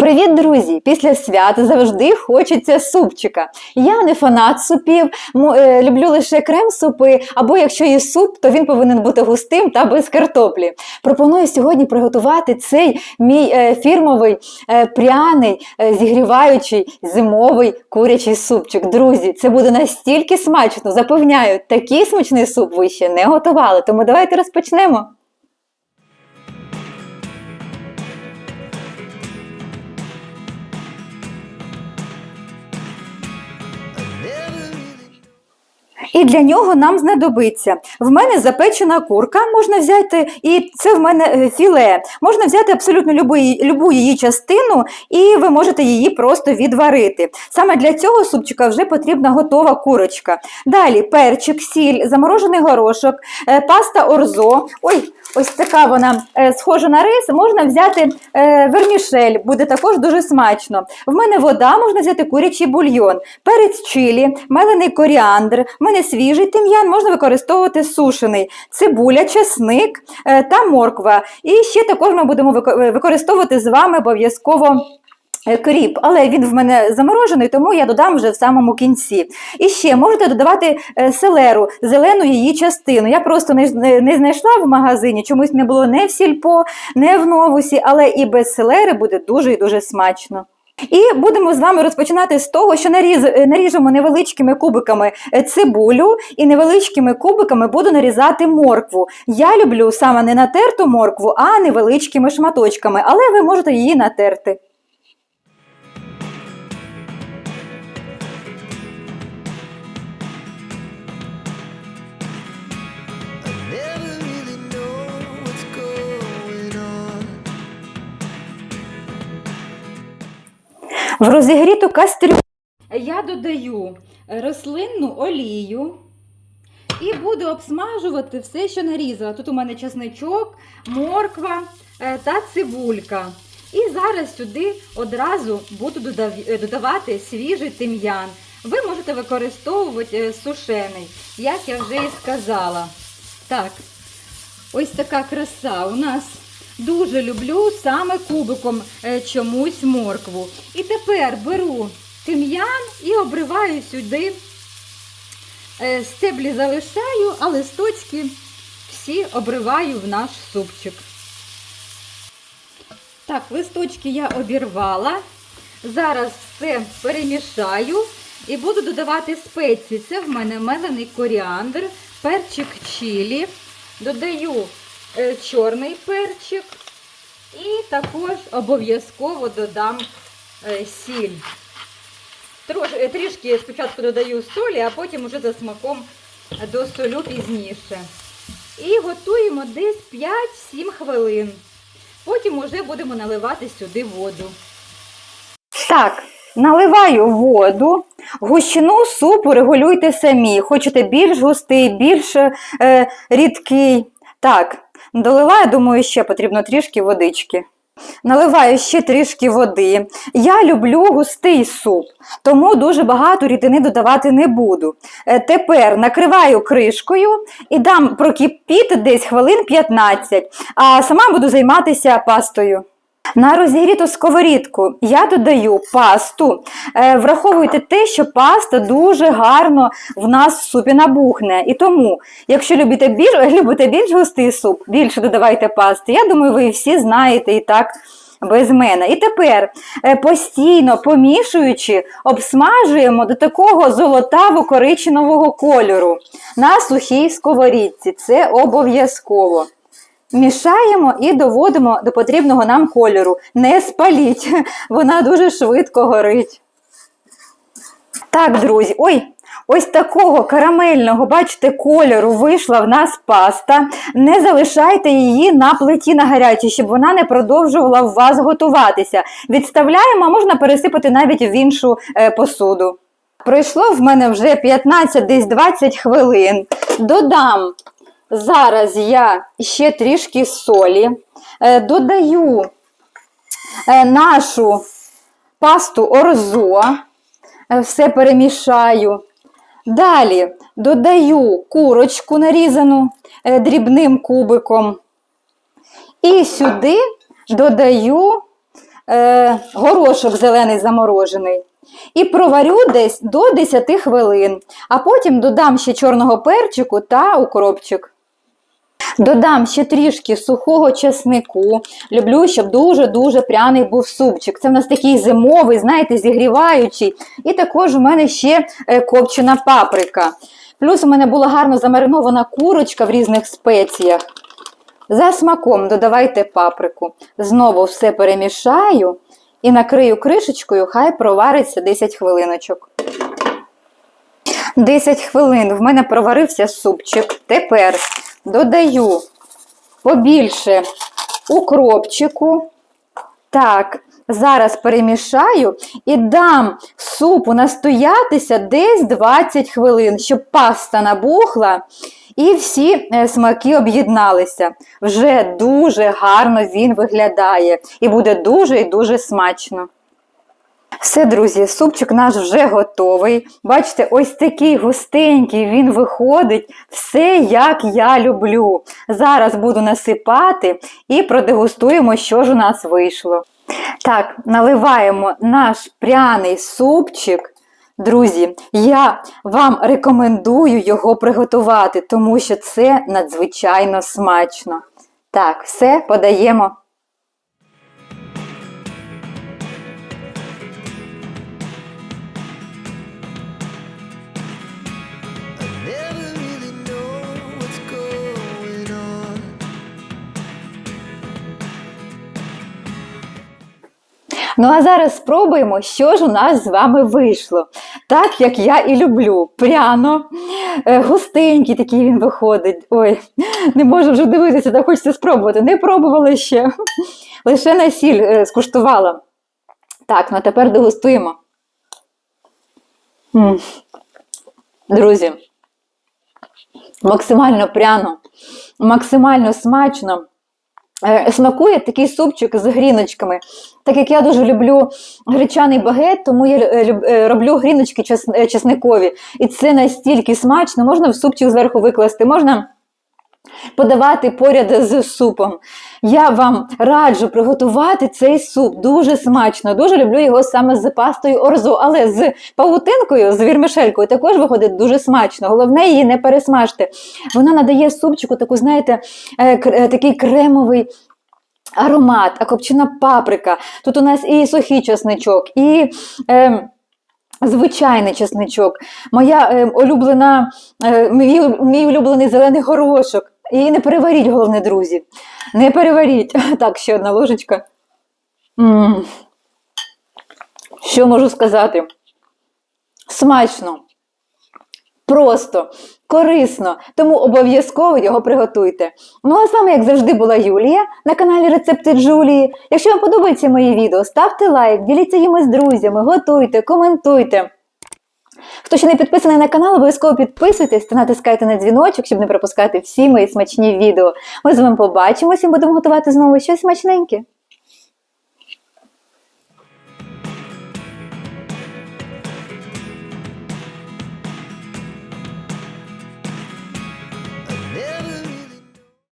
Привіт, друзі! Після свят завжди хочеться супчика. Я не фанат супів, е, люблю лише крем-супи, або якщо є суп, то він повинен бути густим та без картоплі. Пропоную сьогодні приготувати цей мій е, фірмовий е, пряний, зігріваючий зимовий курячий супчик. Друзі, це буде настільки смачно, запевняю, такий смачний суп ви ще не готували. Тому давайте розпочнемо. І для нього нам знадобиться. В мене запечена курка, можна взяти, і це в мене е, філе. Можна взяти абсолютно любу, любу її частину, і ви можете її просто відварити. Саме для цього супчика вже потрібна готова курочка. Далі перчик, сіль, заморожений горошок, е, паста орзо. Ой, ось така вона е, схожа на рис. Можна взяти вермішель, буде також дуже смачно. В мене вода, можна взяти курячий бульйон, перець чилі, мелений коріандр. В мене свіжий тим'ян, можна використовувати сушений, цибуля, чесник е, та морква. І ще також ми будемо е, використовувати з вами обов'язково. е, Кріп, але він в мене заморожений, тому я додам вже в самому кінці. І ще можете додавати селеру, зелену її частину. Я просто не знайшла в магазині, чомусь не було не в сільпо, не в новусі, але і без селери буде дуже і дуже смачно. І будемо з вами розпочинати з того, що наріз, наріжемо невеличкими кубиками е, цибулю і невеличкими кубиками буду нарізати моркву. Я люблю саме не натерту моркву, а невеличкими шматочками, але ви можете її натерти. В розігріту кастрюлю я додаю рослинну олію і буду обсмажувати все, що нарізала. Тут у мене чесничок, морква е, та цибулька. І зараз сюди одразу буду е, додавати свіжий тим'ян. Ви можете використовувати е, сушений, як я вже і сказала. Так, Ось така краса. У нас дуже люблю саме кубиком е, чомусь моркву. І тепер беру тим'ян і обриваю сюди. Е, Стеблі залишаю, а листочки всі обриваю в наш супчик. Так, листочки я обірвала. Зараз все перемішаю і буду додавати спеції. Це в мене мелений коріандр, перчик чилі. Додаю чорний перчик і також обов'язково додам е, сіль. Е, трішки спочатку додаю солі, а потім уже за смаком досолю пізніше. І готуємо десь 5-7 хвилин. Потім уже будемо наливати сюди воду. Так, наливаю воду. Гущину супу регулюйте самі. Хочете більш густий, більш е, рідкий. Так, доливаю, думаю, ще потрібно трішки водички. Наливаю ще трішки води. Я люблю густий суп, тому дуже багато рідини додавати не буду. Е, Тепер накриваю кришкою і дам прокипіти десь хвилин 15, а сама буду займатися пастою. На розігріту сковорідку я додаю пасту. Е, Враховуйте те, що паста дуже гарно в нас в супі набухне. І тому, якщо любите більш, любите більш густий суп, більше додавайте пасти. Я думаю, ви всі знаєте і так без мене. І тепер е, постійно помішуючи, обсмажуємо до такого золотаво-коричневого кольору на сухій сковорідці. Це обов'язково. Мішаємо і доводимо до потрібного нам кольору. Не спаліть, вона дуже швидко горить. Так, друзі, ой, ось такого карамельного, бачите, кольору вийшла в нас паста. Не залишайте її на плиті на гарячій, щоб вона не продовжувала у вас готуватися. Відставляємо, а можна пересипати навіть в іншу е, посуду. Пройшло в мене вже 15 десь 20 хвилин. Додам Зараз я ще трішки солі, е, додаю е, нашу пасту орзо, е, все перемішаю. Далі додаю курочку нарізану дрібним кубиком. І сюди додаю горошок зелений заморожений. І проварю десь до 10 хвилин, а потім додам ще чорного перчику та укропчик. Додам ще трішки сухого чеснику. Люблю, щоб дуже-дуже пряний був супчик. Це в нас такий зимовий, знаєте, зігріваючий. І також у мене ще е, копчена паприка. Плюс у мене була гарно замаринована курочка в різних спеціях. За смаком додавайте паприку. Знову все перемішаю і накрию кришечкою, хай провариться 10 хвилиночок. 10 хвилин в мене проварився супчик. Тепер додаю побільше укропчику. Так, зараз перемішаю і дам супу настоятися десь 20 хвилин, щоб паста набухла і всі е, смаки об'єдналися. Вже дуже гарно він виглядає і буде дуже і дуже смачно. Все, друзі, супчик наш вже готовий. Бачите, ось такий густенький він виходить. Все як я люблю. Зараз буду насипати і продегустуємо, що ж у нас вийшло. Так, наливаємо наш пряний супчик. Друзі, я вам рекомендую його приготувати, тому що це надзвичайно смачно. Так, все подаємо. Ну а зараз спробуємо, що ж у нас з вами вийшло. Так, як я і люблю. Пряно, е, густенький такий він виходить. Ой, не можу вже дивитися, так хочеться спробувати. Не пробувала ще. Лише на сіль е, скуштувала. Так, ну тепер дегустуємо. Друзі, максимально пряно, максимально смачно. Е, Смакує такий супчик з гріночками. Так як я дуже люблю гречаний багет, тому я е, е, роблю гріночки чесникові. І це настільки смачно, можна в супчик зверху викласти, можна подавати поряд з супом. Я вам раджу приготувати цей суп дуже смачно. Дуже люблю його саме з пастою орзо, але з павутинкою, з вірмишелькою також виходить дуже смачно. Головне її не пересмажте. Вона надає супчику таку, знаєте, е, е, такий кремовий. Аромат, а копчена паприка. Тут у нас і сухий чесничок, і е, звичайний чесничок. Моя е, улюблена, е, мій, мій улюблений зелений горошок. Її не переваріть, головне, друзі. Не переваріть. Так, ще одна ложечка. м Що можу сказати? Смачно. Просто, корисно, тому обов'язково його приготуйте. Ну а з вами, як завжди, була Юлія на каналі Рецепти Джулії. Якщо вам подобається моє відео, ставте лайк, діліться їми з друзями, готуйте, коментуйте. Хто ще не підписаний на канал, обов'язково підписуйтесь та натискайте на дзвіночок, щоб не пропускати всі мої смачні відео. Ми з вами побачимося і будемо готувати знову щось смачненьке.